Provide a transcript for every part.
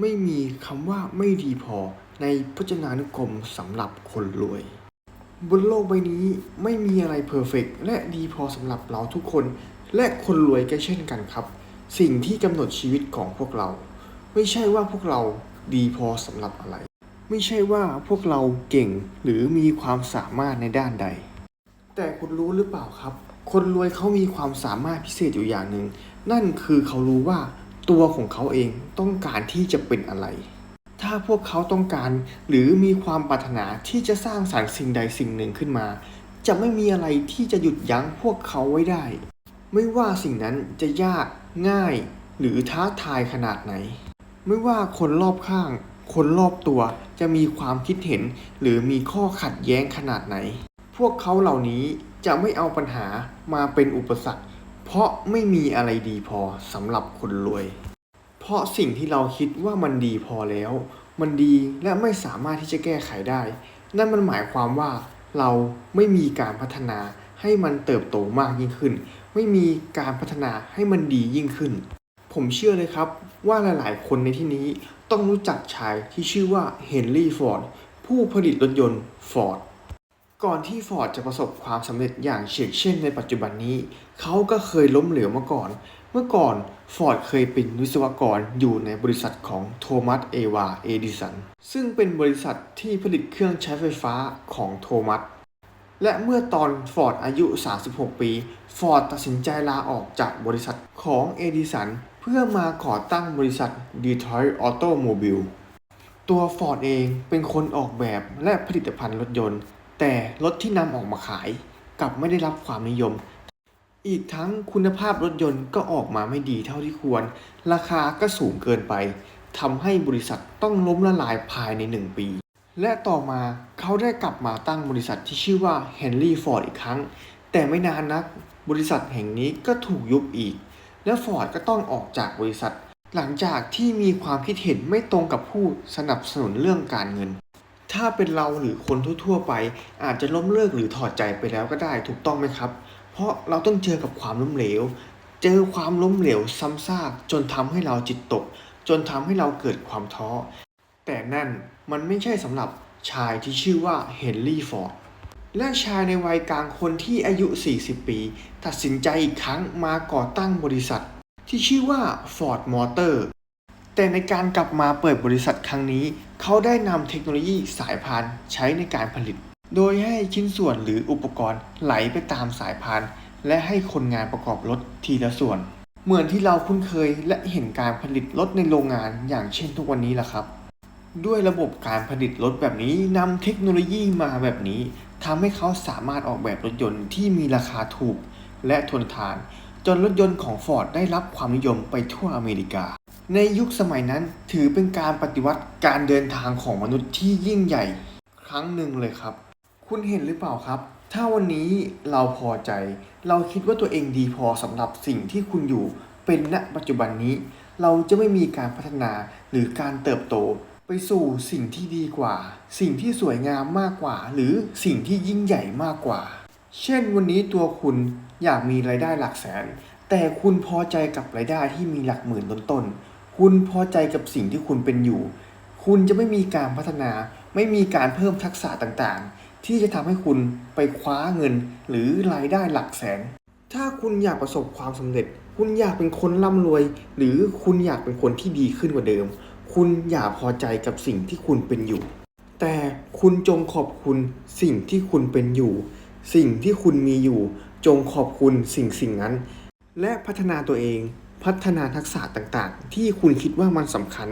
ไม่มีคำว่าไม่ดีพอในพจนานุกรมสำหรับคนรวย บนโลกใบนี้ไม่มีอะไรเพอร์เฟกและดีพอสำหรับเราทุกคน และคนรวยก็เช่นกันครับ สิ่งที่กำหนดชีวิตของพวกเรา ไม่ใช่ว่าพวกเราดีพอสำหรับอะไร ไม่ใช่ว่าพวกเราเก่งหรือมีความสามารถในด้านใด แต่คุณรู้หรือเปล่าครับ คนรวยเขามีความสามารถพิเศษอยู่อย่างหนึ่งนั่นคือเขารู้ว่า ตัวของเขาเองต้องการที่จะเป็นอะไร ถ้าพวกเขาต้องการหรือมีความปรารถนาที่จะสร้างสรรค์สิ่งใดสิ่งหนึ่งขึ้นมา จะไม่มีอะไรที่จะหยุดยั้งพวกเขาไว้ได้ ไม่ว่าสิ่งนั้นจะยากง่าย หรือท้าทายขนาดไหน ไม่ว่าคนรอบข้าง คนรอบตัวจะมีความคิดเห็น หรือมีข้อขัดแย้งขนาดไหน พวกเขาเหล่านี้จะไม่เอาปัญหามาเป็นอุปสรรค ราะไม่มีอะไรดีพอสำหรับคนรวย เพราะสิ่งที่เราคิดว่ามันดีพอแล้ว มันดีและไม่สามารถที่จะแก้ไขได้ นั่นมันหมายความว่าเราไม่มีการพัฒนาให้มันเติบโตมากยิ่งขึ้น ไม่มีการพัฒนาให้มันดียิ่งขึ้น ผมเชื่อเลยครับว่าหลายๆ คนในที่นี้ต้องรู้จักชายที่ชื่อว่าเฮนรี่ฟอร์ดผู้ผลิตรถยนต์ฟอร์ด ก่อนที่ฟอร์ดจะประสบความสำเร็จอย่างเฉกเช่นในปัจจุบันนี้ เขาก็เคยล้มเหลวมาก่อน เมื่อก่อนฟอร์ดเคยเป็นวิศวกรอยู่ในบริษัทของโทมัสเอวาเอดิสัน ซึ่งเป็นบริษัทที่ผลิตเครื่องใช้ไฟฟ้าของโทมัส และเมื่อตอนฟอร์ดอายุ 36 ปีฟอร์ดตัดสินใจลาออกจากบริษัทของเอดิสัน เพื่อมาก่อตั้งบริษัท Detroit Automobile ตัวฟอร์ดเองเป็นคนออกแบบและผลิตภัณฑ์รถยนต์ แต่รถที่นำออกมาขายกลับไม่ได้รับความนิยม อีกทั้งคุณภาพรถยนต์ก็ออกมาไม่ดีเท่าที่ควร ราคาก็สูงเกินไปทำให้บริษัทต้องล้มละลายภายใน 1 ปี และต่อมาเขาได้กลับมาตั้งบริษัทที่ชื่อว่า Henry Ford อีกครั้ง แต่ไม่นานนัก บริษัทแห่งนี้ก็ถูกยุบอีก และฟอร์ดก็ต้องออกจากบริษัท หลังจากที่มีความคิดเห็นไม่ตรงกับผู้สนับสนุนเรื่องการเงิน ถ้าเป็นเราหรือคนทั่วๆไป อาจจะล้มเลิกหรือถอดใจไปแล้วก็ได้ถูกต้องไหมครับ เพราะเราต้องเจอกับความล้มเหลว เจอความล้มเหลวซ้ำซากจนทำให้เราจิตตก จนทำให้เราเกิดความท้อ แต่นั่นมันไม่ใช่สำหรับชายที่ชื่อว่าเฮนรี่ฟอร์ดและชายในวัยกลางคนที่อายุ 40 ปี ตัดสินใจอีกครั้งมาก่อตั้งบริษัท ที่ชื่อว่า Ford Motor แต่ในการกลับมาเปิดบริษัทครั้งนี้ เขาได้นำเทคโนโลยีสายพานใช้ในการผลิต โดยให้ชิ้นส่วนหรืออุปกรณ์ไหลไปตามสายพาน และให้คนงานประกอบรถทีละส่วน เหมือนที่เราคุ้นเคยและเห็นการผลิตรถในโรงงานอย่างเช่นทุกวันนี้แหละครับ ด้วยระบบการผลิตรถแบบนี้นำเทคโนโลยีมาแบบนี้ทำให้เขาสามารถออกแบบรถยนต์ที่มีราคาถูกและทนทาน จนรถยนต์ของ Ford ได้รับความนิยมไปทั่วอเมริกา ในยุคสมัยนั้นถือเป็นการปฏิวัติการเดินทางของมนุษย์ที่ยิ่งใหญ่ครั้งหนึ่งเลยครับ คุณเห็นหรือเปล่าครับ ถ้าวันนี้เราพอใจ เราคิดว่าตัวเองดีพอสำหรับสิ่งที่คุณอยู่เป็นณปัจจุบันนี้ เราจะไม่มีการพัฒนาหรือการเติบโต ไปสู่สิ่งที่ดีกว่า สิ่งที่สวยงามมากกว่า หรือสิ่งที่ยิ่งใหญ่มากกว่า เช่นวันนี้ตัวคุณอยากมีรายได้หลักแสน แต่คุณพอใจกับรายได้ที่มีหลักหมื่นต้นๆ คุณพอใจกับสิ่งที่คุณเป็นอยู่ คุณจะไม่มีการพัฒนา ไม่มีการเพิ่มทักษะต่างๆ ที่จะทำให้คุณไปคว้าเงิน หรือรายได้หลักแสน ถ้าคุณอยากประสบความสำเร็จ คุณอยากเป็นคนร่ำรวย หรือคุณอยากเป็นคนที่ดีขึ้นกว่าเดิม คุณอย่าพอใจกับสิ่งที่คุณเป็นอยู่ แต่คุณจงขอบคุณสิ่งที่คุณเป็นอยู่ สิ่งที่คุณมีอยู่ จงขอบคุณสิ่งสิ่งนั้น และพัฒนาตัวเอง พัฒนาทักษะต่างๆ ที่คุณคิดว่ามันสำคัญ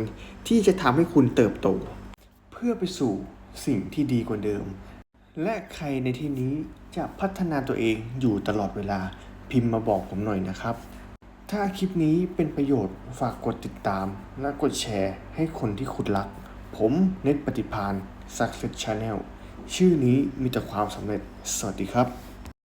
ที่จะทำให้คุณเติบโต เพื่อไปสู่สิ่งที่ดีกว่าเดิม และใครในที่นี้จะพัฒนาตัวเองอยู่ตลอดเวลาพิมพ์มาบอกผมหน่อยนะครับ ถ้าคลิปนี้เป็นประโยชน์ฝากกดติดตาม และกดแชร์ให้คนที่คุณรัก ผมเน็ตปฏิพาน Success Channel ชื่อนี้มีแต่ความสำเร็จ สวัสดีครับ